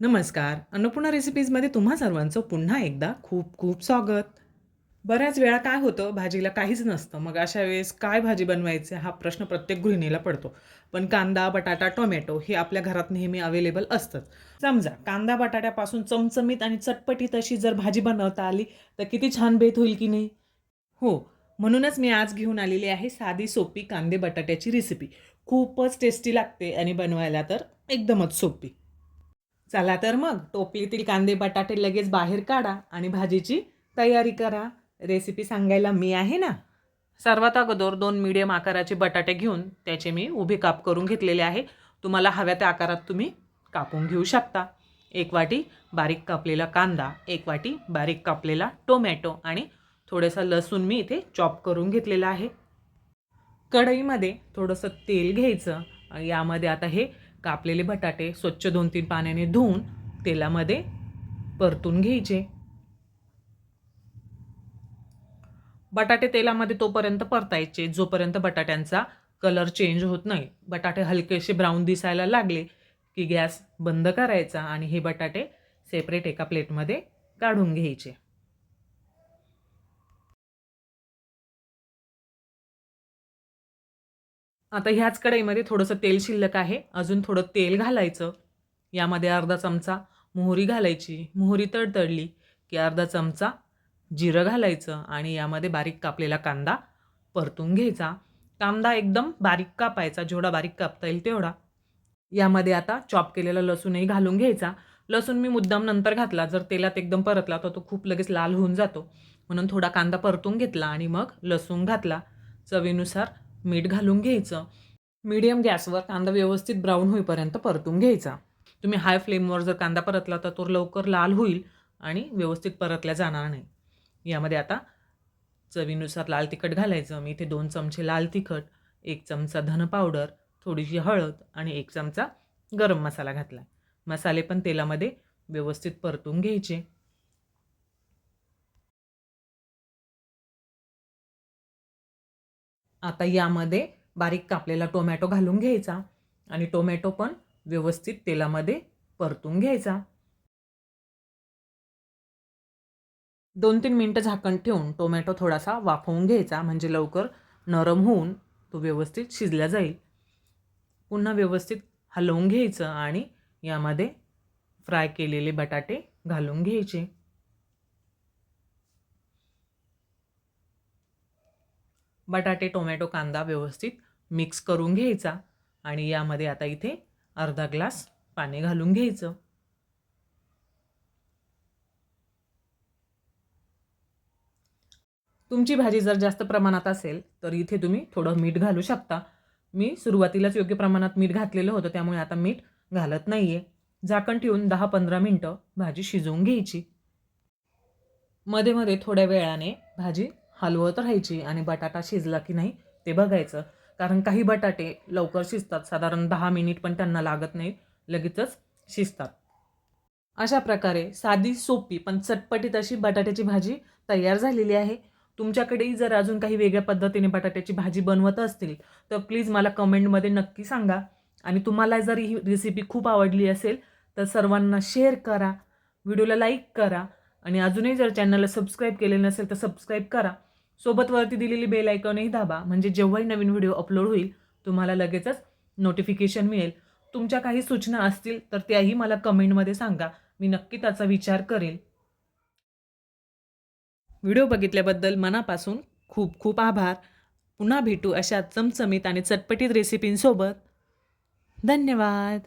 नमस्कार. अन्नपूर्णा रेसिपीजमध्ये तुम्हा सर्वांचं पुन्हा एकदा खूप खूप स्वागत. बऱ्याच वेळा काय होतं भाजीला काहीच नसतं. मग अशा वेळेस काय भाजी बनवायचे हा प्रश्न प्रत्येक गृहिणीला पडतो. पण कांदा बटाटा टोमॅटो हे आपल्या घरात नेहमी अवेलेबल असतंच समजा कांदा बटाट्यापासून चमचमीत आणि चटपटीत अशी जर भाजी बनवता आली तर किती छान बेत होईल की नाही? हो म्हणूनच मी आज घेऊन आलेली आहे साधी सोपी कांदे बटाट्याची रेसिपी खूपच टेस्टी लागते आणि बनवायला तर एकदमच सोपी. चला तर मग टोपलीतील कांदे बटाटे लगेच बाहेर काढा आणि भाजीची तयारी करा. रेसिपी सांगायला मी आहे ना? सर्वात अगोदर दोन मिडियम आकाराचे बटाटे घेऊन त्याचे मी उभे काप करून घेतलेले आहे. तुम्हाला हव्या त्या आकारात तुम्ही कापून घेऊ शकता. एक वाटी बारीक कापलेला कांदा एक वाटी बारीक कापलेला टोमॅटो आणि थोडंसं लसूण मी इथे चॉप करून घेतलेलं आहे. कढईमध्ये थोडंसं तेल घ्यायचं. यामध्ये आता हे कापलेले बटाटे स्वच्छ दोन तीन पाण्याने धुवून तेलामध्ये परतून घ्यायचे. बटाटे तेलामध्ये तोपर्यंत परतायचे. जोपर्यंत बटाट्यांचा कलर चेंज होत नाही. बटाटे हलकेसे ब्राऊन दिसायला लागले की गॅस बंद करायचा आणि हे बटाटे सेपरेट एका प्लेटमध्ये काढून घ्यायचे. आता ह्याच कढईमध्ये थोडंसं तेल शिल्लक आहे. अजून थोडं तेल घालायचं. यामध्ये अर्धा चमचा मोहरी घालायची. मोहरी तडतडली की अर्धा चमचा जिरं घालायचं आणि यामध्ये बारीक कापलेला कांदा परतून घ्यायचा. कांदा एकदम बारीक कापायचा. जेवढा बारीक कापता येईल तेवढा. यामध्ये आता चॉप केलेला लसूणही घालून घ्यायचा. लसूण मी मुद्दाम नंतर घातला. जर तेलात एकदम परतला तर तो खूप लगेच लाल होऊन जातो. म्हणून थोडा कांदा परतून घेतला आणि मग लसूण घातला. चवीनुसार मीठ घालून घ्यायचं. मीडियम गॅसवर कांदा व्यवस्थित ब्राऊन होईपर्यंत परतून घ्यायचा. तुम्ही हाय फ्लेमवर जर कांदा परतला तर तो लवकर लाल होईल आणि व्यवस्थित परतल्या जाणार नाही. यामध्ये आता चवीनुसार लाल तिखट घालायचं. मी इथे दोन चमचे लाल तिखट एक चमचा धन पावडर थोडीशी हळद आणि एक चमचा गरम मसाला घातला. मसाले पण तेलामध्ये व्यवस्थित परतून घ्यायचे. आता यामध्ये बारीक कापलेला टोमॅटो घालून घ्यायचा आणि टोमॅटो पण व्यवस्थित तेलामध्ये परतून घ्यायचा. दोन तीन मिनटं झाकण ठेवून टोमॅटो थोडासा वाफवून घ्यायचा म्हणजे लवकर नरम होऊन तो व्यवस्थित शिजला जाईल. पुन्हा व्यवस्थित हलवून घ्यायचं आणि यामध्ये फ्राय केलेले बटाटे घालून घ्यायचे. बटाटे टोमॅटो कांदा व्यवस्थित मिक्स करून घ्यायचा आणि यामध्ये आता इथे अर्धा ग्लास पाणी घालून घ्यायचं. तुमची भाजी जर जास्त प्रमाणात असेल तर इथे तुम्ही थोडं मीठ घालू शकता. मी सुरुवातीलाच योग्य प्रमाणात मीठ घातलेलं होतं त्यामुळे आता मीठ घालत नाही आहे झाकण ठेवून दहा पंधरा मिनटं भाजी शिजवून घ्यायची. मध्ये मध्ये थोड्या वेळाने भाजी हलवत राहायची आणि बटाटा शिजला की नाही ते बघायचं. कारण काही बटाटे लवकर शिजतात. साधारण दहा मिनिट पण त्यांना लागत नाही लगेचच शिजतात. अशा प्रकारे साधी सोपी पण चटपटीत अशी बटाट्याची भाजी तयार झालेली आहे. तुमच्याकडेही जर अजून काही वेगळ्या पद्धतीने बटाट्याची भाजी बनवत असतील तर प्लीज मला कमेंटमध्ये नक्की सांगा. आणि तुम्हाला जर ही रेसिपी खूप आवडली असेल तर सर्वांना शेअर करा. व्हिडिओला लाईक करा. आणि अजूनही जर चॅनलला सबस्क्राईब केले नसेल तर सबस्क्राईब करा. सोबत वरती दिलेली बेल आयकॉनही दाबा. म्हणजे जेव्हाही नवीन व्हिडिओ अपलोड होईल तुम्हाला लगेचच नोटिफिकेशन मिळेल. तुमच्या काही सूचना असतील तर त्याही मला कमेंटमध्ये सांगा. मी नक्की त्याचा विचार करेल. व्हिडिओ बघितल्याबद्दल मनापासून खूप खूप आभार. पुन्हा भेटू अशा चमचमीत आणि चटपटीत रेसिपींसोबत धन्यवाद.